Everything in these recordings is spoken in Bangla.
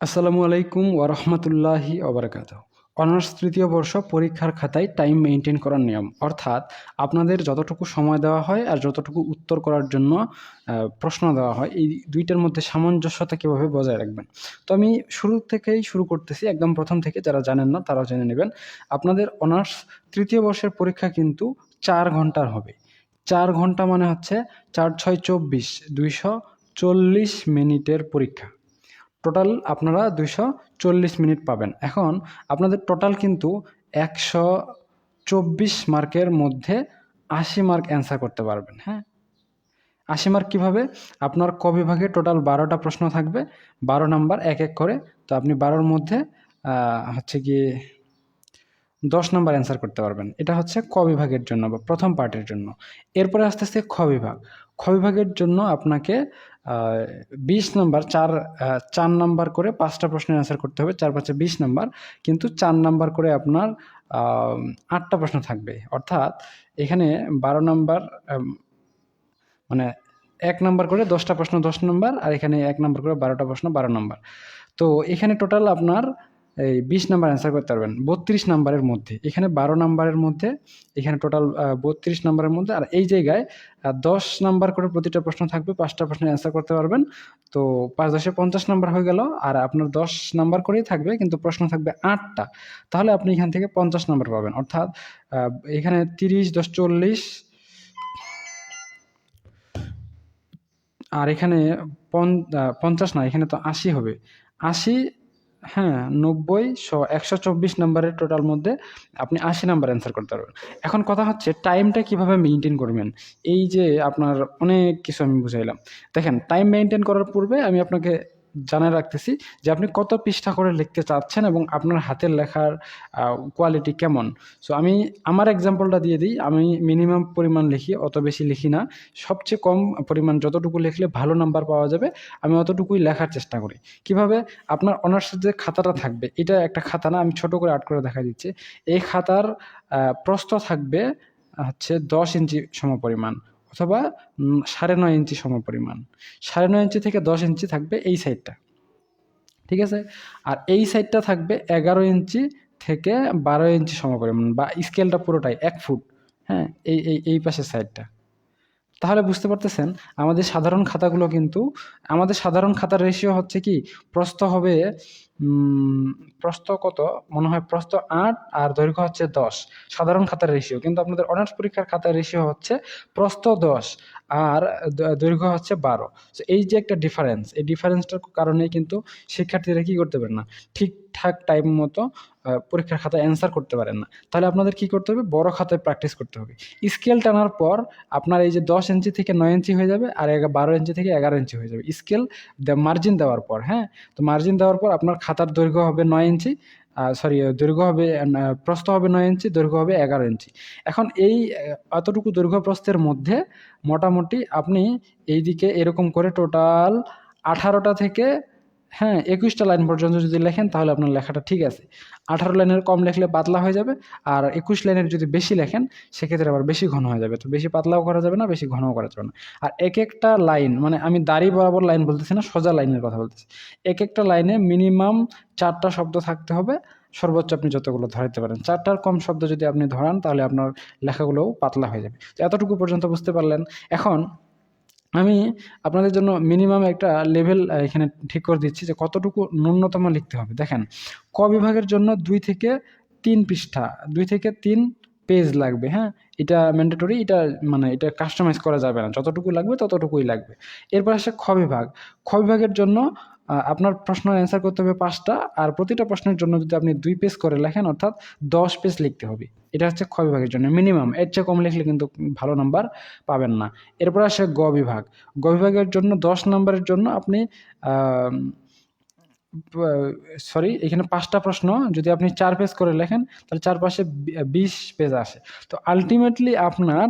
আসসালামু আলাইকুম ওরহমতুল্লাহি ওবরাকাত অনার্স তৃতীয় বর্ষ পরীক্ষার খাতায় টাইম মেনটেন করার নিয়ম। অর্থাৎ আপনাদের যতটুকু সময় দেওয়া হয় আর যতটুকু উত্তর করার জন্য প্রশ্ন দেওয়া হয়, এই দুইটার মধ্যে সামঞ্জস্যতা কীভাবে বজায় রাখবেন? তো আমি শুরু থেকেই শুরু করতেছি, একদম প্রথম থেকে, যারা জানেন না তারাও জেনে নেবেন। আপনাদের অনার্স তৃতীয় বর্ষের পরীক্ষা কিন্তু চার ঘণ্টার হবে। চার ঘণ্টা মানে হচ্ছে চার ছয় চব্বিশ, দুইশো চল্লিশ মিনিটের পরীক্ষা। টোটাল আপনারা দুইশো চল্লিশ মিনিট পাবেন। এখন আপনাদের টোটাল কিন্তু একশো চব্বিশ মার্কের মধ্যে আশি মার্ক অ্যান্সার করতে পারবেন হ্যাঁ? আশি মার্ক কীভাবে? আপনার ক বিভাগে টোটাল বারোটা প্রশ্ন থাকবে, বারো নাম্বার এক এক করে। তো আপনি বারোর মধ্যে হচ্ছে কি দশ নাম্বার অ্যান্সার করতে পারবেন। এটা হচ্ছে ক বিভাগের জন্য বা প্রথম পার্টের জন্য। এরপরে আস্তে আস্তে খ বিভাগ। খ বিভাগের জন্য আপনাকে বিশ নাম্বার, চার চার নাম্বার করে পাঁচটা প্রশ্নের অ্যান্সার করতে হবে, চার পাঁচে বিশ নাম্বার, কিন্তু চার নাম্বার করে আপনার আটটা প্রশ্ন থাকবে। অর্থাৎ এখানে বারো নাম্বার মানে এক নম্বর করে দশটা প্রশ্ন দশ নম্বর, আর এখানে এক নম্বর করে বারোটা প্রশ্ন বারো নম্বর। তো এখানে টোটাল আপনার এই বিশ নাম্বার অ্যান্সার করতে পারবেন। বত্রিশ নাম্বারের মধ্যে। এখানে বারো নাম্বারের মধ্যে, এখানে টোটাল বত্রিশ নাম্বারের মধ্যে। আর এই জায়গায় দশ নাম্বার করে প্রতিটা প্রশ্ন থাকবে, পাঁচটা প্রশ্নের অ্যান্সার করতে পারবেন। তো পাঁচ দশে পঞ্চাশ নাম্বার হয়ে গেল, আর আপনার দশ নাম্বার করেই থাকবে, কিন্তু প্রশ্ন থাকবে আটটা। তাহলে আপনি এখান থেকে পঞ্চাশ নাম্বার পাবেন। অর্থাৎ এখানে তিরিশ দশ চল্লিশ, আর এখানে পঞ্চাশ না, এখানে তো আশি হবে। আশি হ্যাঁ নব্বই শো একশো চব্বিশ নাম্বারের টোটাল মধ্যে আপনি আশি নাম্বার অ্যান্সার করতে পারবেন। এখন কথা হচ্ছে টাইমটা কীভাবে মেনটেন করবেন? এই যে আপনার অনেক কিছু আমি বুঝাইলাম। দেখেন টাইম মেনটেন করার পূর্বে আমি আপনাকে জানা রাখতেছি যে আপনি কত পৃষ্ঠা করে লিখতে চাচ্ছেন এবং আপনার হাতের লেখার কোয়ালিটি কেমন? সো আমি আমার এক্সাম্পলটা দিয়ে দিই। আমি মিনিমাম পরিমাণ লিখি অত বেশি লিখি না। সবচেয়ে কম পরিমাণ যতটুকু লিখলে ভালো নাম্বার পাওয়া যাবে আমি অতটুকুই লেখার চেষ্টা করি। কীভাবে? আপনার অনার্সের যে খাতাটা থাকবে এটা একটা খাতা না আমি ছোট করে আট করে দেখা দিচ্ছি। এই খাতার আহ, প্রস্থ থাকবে হচ্ছে দশ ইঞ্চি সমপরিমাণ অথবা সাড়ে নয় ইঞ্চি সমপরিমাণ। সাড়ে নয় ইঞ্চি থেকে দশ ইঞ্চি থাকবে এই সাইডটা ঠিক আছে? আর এই সাইডটা থাকবে এগারো ইঞ্চি থেকে বারো ইঞ্চি সমপরিমাণ বা স্কেলটা পুরোটাই এক ফুট। হ্যাঁ এই এই এই পাশের সাইডটা তাহলে বুঝতে পারতেছেন, আমাদের সাধারণ খাতাগুলো কিন্তু, আমাদের সাধারণ খাতার রেশিও হচ্ছে কি? প্রস্থ হবে প্রস্থ কত? মনে হয় প্রস্থ আট, আর দৈর্ঘ্য হচ্ছে দশ। সাধারণ খাতার রেশিও কিন্তু আপনাদের অনার্স পরীক্ষার খাতার রেশিও হচ্ছে প্রস্থ দশ, আর দৈর্ঘ্য হচ্ছে বারো। তো এই যে একটা ডিফারেন্স এই ডিফারেন্সটার কারণে কিন্তু শিক্ষার্থীরা কি করতে পারে না? ঠিকঠাক টাইম মতো পরীক্ষার খাতায় অ্যান্সার করতে পারেন না। তাহলে আপনাদের কি করতে হবে? বড় খাতায় প্র্যাকটিস করতে হবে। স্কেল টানার পর, আপনার এই যে দশ ইঞ্চি থেকে নয় ইঞ্চি হয়ে যাবে, আর বারো ইঞ্চি থেকে এগারো ইঞ্চি হয়ে যাবে। স্কেল মার্জিন দেওয়ার পর হ্যাঁ? তো মার্জিন দেওয়ার পর আপনার খাতার দৈর্ঘ্য হবে নয় ইঞ্চি সরি দৈর্ঘ্য হবে প্রস্থ হবে নয় ইঞ্চি, দৈর্ঘ্য হবে এগারো ইঞ্চি। এখন এই এতটুকু দৈর্ঘ্য প্রস্থের মধ্যে মোটামুটি আপনি এইদিকে এরকম করে টোটাল আঠারোটা থেকে হ্যাঁ একুশটা লাইন পর্যন্ত যদি লেখেন তাহলে আপনার লেখাটা ঠিক আছে। আঠারো লাইনের কম লেখলে পাতলা হয়ে যাবে আর একুশ লাইনের যদি বেশি লেখেন সেক্ষেত্রে আবার বেশি ঘন হয়ে যাবে। তো বেশি পাতলাও করা যাবে না, বেশি ঘনও করা যাবে না। আর এক একটা লাইন মানে আমি দাড়ি বরাবর লাইন বলতেছি না, সোজা লাইনের কথা বলতেছি। এক একটা লাইনে মিনিমাম চারটা শব্দ থাকতে হবে। সর্বোচ্চ আপনি যতগুলো ধরাইতে পারেন। চারটার কম শব্দ যদি আপনি ধরান তাহলে আপনার লেখাগুলোও পাতলা হয়ে যাবে। তো এতটুকু পর্যন্ত বুঝতে পারলেন। এখন আমি আপনাদের জন্য মিনিমাম একটা লেভেল এখানে ঠিক করে দিচ্ছি যে কতটুকু ন্যূনতম লিখতে হবে। দেখেন, ক বিভাগের জন্য দুই থেকে তিন পৃষ্ঠা, দুই থেকে তিন পেজ লাগবে হ্যাঁ? এটা ম্যান্ডেটরি এটা মানে এটা কাস্টমাইজ করা যাবে না। যতটুকু লাগবে ততটুকুই লাগবে। এরপর আসে খ বিভাগ। খ বিভাগের জন্য আপনার প্রশ্ন অ্যান্সার করতে হবে পাঁচটা, আর প্রতিটা প্রশ্নের জন্য যদি আপনি দুই পেজ করে লেখেন, অর্থাৎ দশ পেজ লিখতে হবে। এটা হচ্ছে খ বিভাগের জন্য। মিনিমাম এর চেয়ে কম লিখলে কিন্তু ভালো নাম্বার পাবেন না। এরপর আসে গ বিভাগ। গ বিভাগের জন্য দশ নম্বরের জন্য আপনি সরি এখানে পাঁচটা প্রশ্ন। যদি আপনি চার পেজ করে লেখেন, তাহলে চারপাশে বিশ পেজ আসে। তো আলটিমেটলি আপনার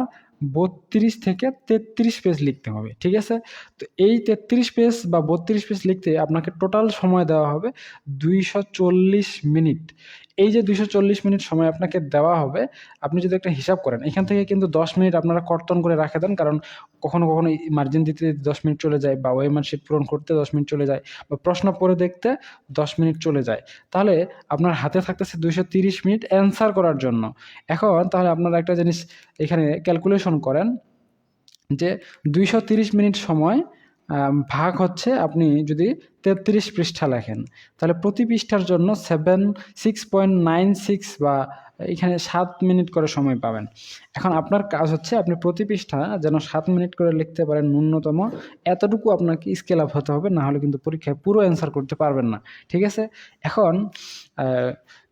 বত্রিশ থেকে তেত্রিশ পেজ লিখতে হবে, ঠিক আছে? তো এই তেত্রিশ পেজ বা বত্রিশ পেজ লিখতে আপনাকে টোটাল সময় দেওয়া হবে দুইশো চল্লিশ মিনিট এই যে দুশো মিনিট সময় আপনাকে দেওয়া হবে, আপনি যদি একটা হিসাব করেন, এখান থেকে কিন্তু দশ মিনিট আপনারা কর্তন করে রাখে দেন, কারণ কখনো কখনো মার্জিন দিতে দশ মিনিট চলে যায় বা ওয়েমার শিট পূরণ করতে দশ মিনিট চলে যায় বা প্রশ্ন পড়ে দেখতে দশ মিনিট চলে যায়। তাহলে আপনার হাতে থাকতেছে দুশো মিনিট অ্যান্সার করার জন্য। এখন তাহলে আপনারা একটা জিনিস এখানে ক্যালকুলেশন করেন যে দুইশো মিনিট সময় ভাগ হচ্ছে আপনি যদি তেত্রিশ পৃষ্ঠা লেখেন, তাহলে প্রতি পৃষ্ঠার জন্য seven six point nine six বা এখানে সাত মিনিট করে সময় পাবেন। এখন আপনার কাজ হচ্ছে আপনি প্রতি পৃষ্ঠা যেন সাত মিনিট করে লিখতে পারেন ন্যূনতম। এতটুকু আপনাকে স্কেল আপ হতে হবে, না হলে কিন্তু পরীক্ষায় পুরো অ্যান্সার করতে পারবেন না। ঠিক আছে? এখন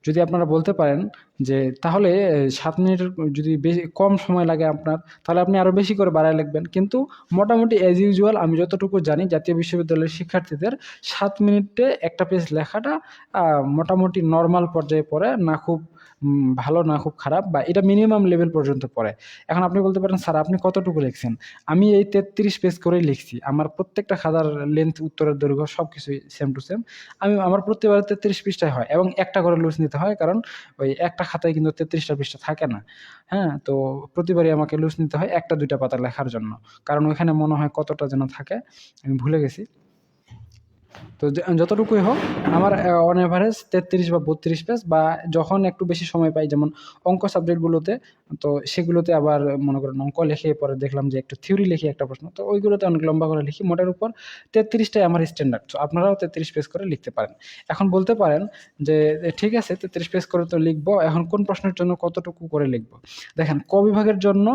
যদি আপনারা বলতে পারেন যে তাহলে সাত মিনিটের যদি বেশি, কম সময় লাগে আপনার, তাহলে আপনি আরও বেশি করে বাড়ায় লিখবেন। কিন্তু মোটামুটি অ্যাজ ইউজুয়াল আমি যতটুকু জানি, জাতীয় বিশ্ববিদ্যালয়ের শিক্ষার্থীদের সাত মিনিটে একটা পেজ লেখাটা মোটামুটি নর্মাল পর্যায়ে পড়ে, না খুব ভালো না, খুব খারাপ, বা এটা মিনিমাম লেভেল পর্যন্ত পড়ে। এখন আপনি বলতে পারেন, স্যার, আপনি কতটুকু লিখছেন? আমি এই তেত্রিশ পেজ করেই লিখছি। আমার প্রত্যেকটা খাতার লেন্থ উত্তরের দৈর্ঘ্য সব কিছুই সেম টু সেম আমি, আমার প্রতিবার তেত্রিশ পৃষ্ঠায় হয়, এবং একটা করে লুজ নিতে হয়, কারণ ওই একটা খাতায় কিন্তু তেত্রিশটা পৃষ্ঠা থাকে না। হ্যাঁ তো প্রতিবারই আমাকে লুজ নিতে হয় একটা, দুইটা পাতা লেখার জন্য। কারণ ওইখানে মনে হয় কতটা যেন থাকে, আমি ভুলে গেছি। তো যতটুকুই হোক, আমার অন অ্যাভারেজ তেত্রিশ বা বত্রিশ পেজ বা যখন একটু বেশি সময় পাই, যেমন অঙ্ক সাবজেক্টগুলোতে, তো সেগুলোতে আবার মনে করেন অঙ্ক লিখে পরে দেখলাম যে একটু থিওরি লিখি একটা প্রশ্ন, তো ওইগুলোতে অনেক লম্বা করে লিখি। মোটের উপর তেত্রিশটাই আমার স্ট্যান্ডার্ড তো আপনারাও তেত্রিশ পেজ করে লিখতে পারেন। এখন বলতে পারেন যে ঠিক আছে, তেত্রিশ পেজ করে তো লিখব, এখন কোন প্রশ্নের জন্য কতটুকু করে লিখব? দেখেন, ক বিভাগের জন্য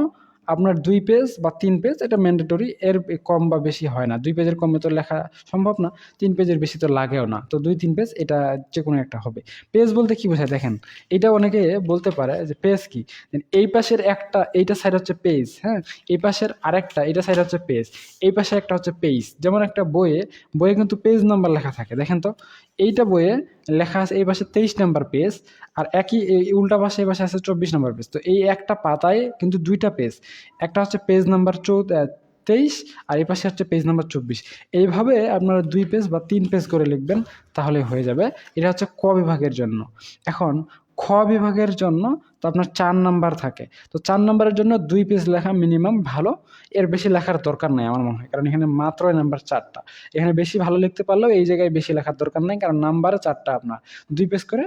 আপনার দুই পেজ বা তিন পেজ এটা ম্যান্ডেটরি এর কম বা বেশি হয় না। দুই পেজের কমে তো লেখা সম্ভব না, তিন পেজের বেশি তো লাগেও না। তো দুই, তিন পেজ এটা যে কোনো একটা হবে। পেজ বলতে কি বোঝায়? দেখেন, এটা অনেকে বলতে পারে যে পেজ কি? এই পাশের একটা, এইটা সাইড হচ্ছে পেজ হ্যাঁ? এই পাশের আরেকটা এটা সাইড হচ্ছে পেজ এই পাশে একটা হচ্ছে পেজ যেমন একটা বইয়ে বইয়ে কিন্তু পেজ নাম্বার লেখা থাকে। দেখেন তো, এইটা বইয়ে লেখা আছে এই পাশে তেইশ নাম্বার পেজ আর একই এই উল্টা পাশে এই পাশে আছে চব্বিশ নাম্বার পেজ তো এই একটা পাতায় কিন্তু দুইটা পেজ একটা হচ্ছে পেজ নাম্বার চৌ তেইশ, আর এই পাশে হচ্ছে পেজ নাম্বার চব্বিশ। এইভাবে আপনারা দুই পেজ বা তিন পেজ করে লিখবেন, তাহলে হয়ে যাবে। এটা হচ্ছে ক বিভাগের জন্য। এখন বিভাগের জন্য তো আপনার চার নাম্বার থাকে। তো চার নাম্বারের জন্য দুই পেজ লেখা মিনিমাম ভালো। এর বেশি লেখার দরকার নাই আমার মনে হয়। কারণ এখানে মাত্র নাম্বার চারটা। এখানে বেশি ভালো লিখতে পারলেও এই জায়গায় বেশি লেখার দরকার নাই। কারণ নাম্বার চারটা আপনার। দুই পেজ করে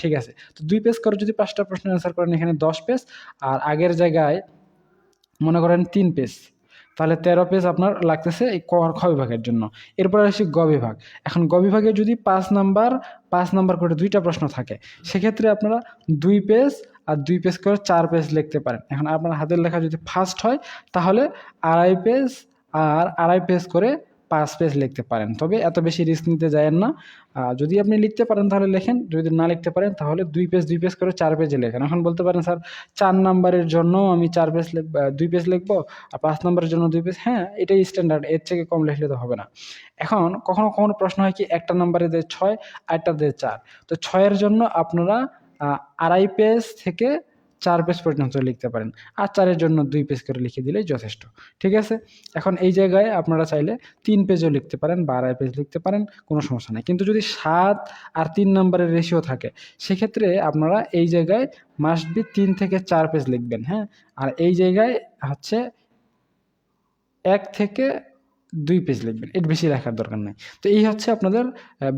ঠিক আছে। তো দুই পেজ করে যদি পাঁচটা প্রশ্নের অ্যান্সার করেন এখানে দশ পেজ আর আগের জায়গায় মনে করেন তিন পেজ তাহলে তেরো পেজ আপনার লাগতেছে এই ক খ বিভাগের জন্য। এরপরে আসি গ বিভাগ। এখন গ বিভাগে যদি পাঁচ নাম্বার পাঁচ নাম্বার করে দুইটা প্রশ্ন থাকে, সেক্ষেত্রে আপনারা দুই পেজ আর দুই পেজ করে চার পেজ লিখতে পারেন। এখন আপনার হাতের লেখা যদি ফার্স্ট হয়, তাহলে আড়াই পেজ আর আড়াই পেজ করে পাঁচ পেজ লিখতে পারেন। তবে এত বেশি রিস্ক নিতে যায়েন না। যদি আপনি লিখতে পারেন তাহলে লেখেন, যদি না লিখতে পারেন তাহলে দুই পেজ দুই পেজ করে চার পেজে লেখেন। এখন বলতে পারেন, স্যার, চার নাম্বারের জন্য আমি চার পেজ দুই পেজ লিখব আর পাঁচ নাম্বারের জন্য দুই পেজ হ্যাঁ এটাই স্ট্যান্ডার্ড এর থেকে কম লিখলে তো হবে না। এখন কখনো কখনো প্রশ্ন হয় কি, একটা নাম্বারে দেয় ছয়, আরেকটা দেয় চার। তো ছয়ের জন্য আপনারা আড়াই পেজ থেকে চার পেজ পর্যন্ত লিখতে পারেন। আর চারের জন্য দুই পেজ করে লিখে দিলেই যথেষ্ট। ঠিক আছে? এখন এই জায়গায় আপনারা চাইলে তিন পেজও লিখতে পারেন বা আড়াই পেজ লিখতে পারেন, কোনো সমস্যা নেই। কিন্তু যদি সাত আর তিন নম্বরের রেশিও থাকে, সেক্ষেত্রে আপনারা এই জায়গায় মাস্ট বি তিন থেকে চার পেজ লিখবেন হ্যাঁ? আর এই জায়গায় হচ্ছে এক থেকে দুই পেজ লিখবেন। এর বেশি লেখার দরকার নেই। তো এই হচ্ছে আপনাদের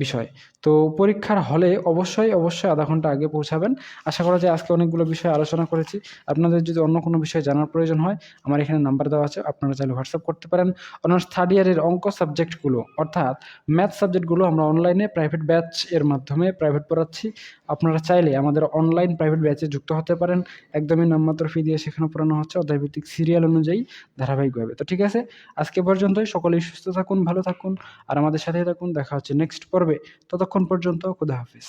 বিষয়। তো পরীক্ষার হলে অবশ্যই অবশ্যই আধা ঘণ্টা আগে পৌঁছাবেন। আশা করা যায় আজকে অনেকগুলো বিষয় আলোচনা করেছি। আপনাদের যদি অন্য কোনো বিষয় জানার প্রয়োজন হয়, আমার এখানে নাম্বার দেওয়া আছে। আপনারা চাইলে হোয়াটসঅ্যাপ করতে পারেন। অনার্স থার্ড ইয়ারের অঙ্ক সাবজেক্টগুলো অর্থাৎ ম্যাথ সাবজেক্টগুলো আমরা অনলাইনে প্রাইভেট ব্যাচ এর মাধ্যমে প্রাইভেট পড়াচ্ছি। আপনারা চাইলে আমাদের অনলাইন প্রাইভেট ব্যাচে যুক্ত হতে পারেন। একদমই নামমাত্র ফি দিয়ে সেখানে পড়ানো হচ্ছে। অধ্যায়ভিত্তিক সিরিয়াল অনুযায়ী ধারাবাহিকভাবে। তো ঠিক আছে, আজকে পর্যন্তই। সকলেই সুস্থ থাকুন, ভালো থাকুন, আর আমাদের সাথেই থাকুন। দেখা হচ্ছে নেক্সট পর্বে। ততক্ষণ পর্যন্ত খুদা হাফিজ।